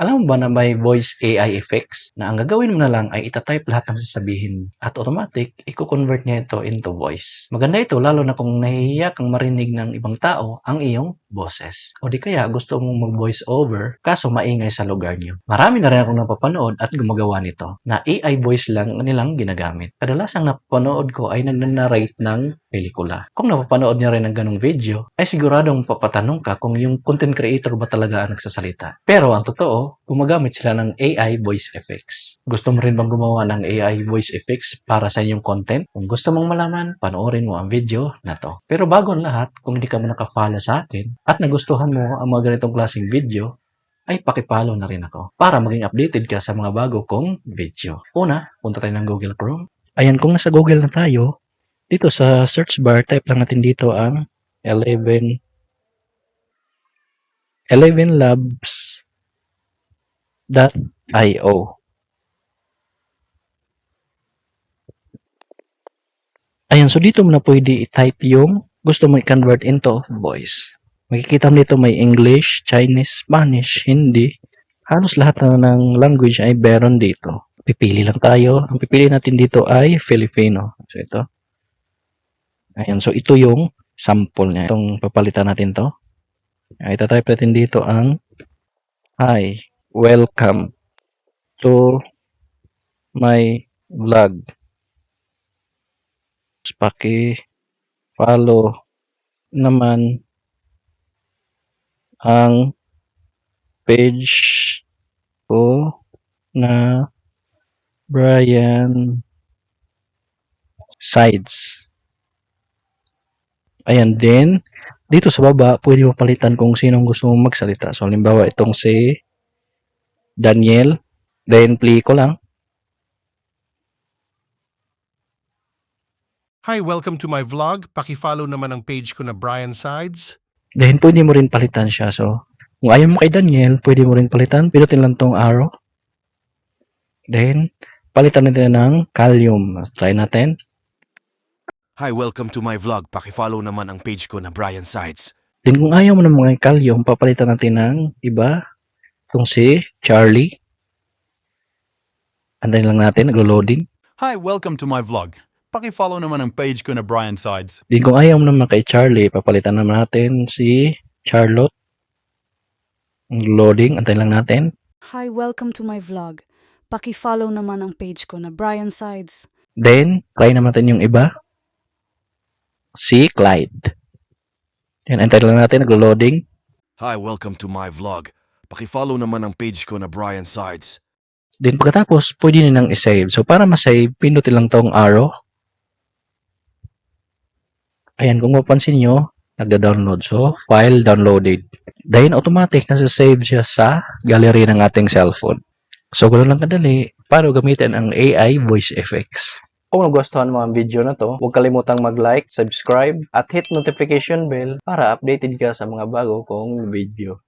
I Alam ba na may voice AI effects na ang gagawin mo na lang ay itatype lahat ng sasabihin mo at automatic, i-convert niya ito into voice. Maganda ito lalo na kung nahihiya kang marinig ng ibang tao ang iyong boses. O di kaya gusto mong mag-voice over kaso maingay sa lugar niyo. Marami na rin akong napapanood at gumagawa nito na AI voice lang nilang ginagamit. Kadalasang napapanood ko ay nagnanarrate ng pelikula. Kung napapanood niya rin ng ganong video, ay siguradong papatanong ka kung yung content creator ba talaga ang nagsasalita. Pero ang totoo, gumagamit sila ng AI voice effects. Gusto mo rin bang gumawa ng AI voice effects para sa inyong content? Kung gusto mong malaman, panoorin mo ang video na to. Pero bago ang lahat, kung hindi ka mo nakafollow sa akin at nagustuhan mo ang mga ganitong klaseng video, ay pakipalo na rin ako para maging updated ka sa mga bago kong video. Una, punta tayo ng Google Chrome. Ayan, kung nasa Google na tayo, dito sa search bar, type lang natin dito ang 11 11labs.io. Ayan, so dito mo na pwede i-type yung gusto mo i-convert into voice. Makikita mo dito may English, Chinese, Spanish, Hindi. Halos lahat na ng language ay meron dito. Pipili lang tayo. Ang pipili natin dito ay Filipino. So ito. Ayan, so ito yung sample niya. Itong papalitan natin to. Ay, itatype natin dito ang Hi, welcome to my vlog. Paki follow naman ang page ko na Brian Sides. Ayan, then, dito sa baba, pwede mo palitan kung sinong gusto mong magsalita. So, halimbawa, itong si Daniel. Then, play ko lang. Hi, welcome to my vlog. Paki-follow naman ang page ko na Brian Sides. Then, pwede mo rin palitan siya. So, kung ayaw mo kay Daniel, pwede mo rin palitan. Pinutin lang tong arrow. Then, palitan natin ng Callium. Try natin. Hi, welcome to my vlog. Paki-follow naman ang page ko na Brian Sides. Then, kung ayaw mo ng mga Callium, papalitan natin ng iba. Itong si Charlie. Antayin lang natin, naglo-loading. Hi, welcome to my vlog. Paki-follow naman ang page ko na Brian Sides. Then, kung ayaw naman kay Charlie, papalitan naman natin si Charlotte. Loading, antayin lang natin. Hi, welcome to my vlog. Paki-follow naman ang page ko na Brian Sides. Then, try naman natin yung iba. Si Clyde. Yan, antayin lang natin, naglo-loading. Hi, welcome to my vlog. Paki-follow naman ang page ko na Brian Sides. Then, pagkatapos, pwede nyo nang isave. So, para masave, pindutin lang tong arrow. Ayan, kung mapansin nyo, nagda-download. So, file downloaded. Then, automatic, nasa-save siya sa gallery ng ating cellphone. So, ganoon lang kadali para gamitin ang AI voice effects. Kung nagustuhan mo ang video na to, huwag kalimutang mag-like, subscribe, at hit notification bell para updated ka sa mga bago kong video.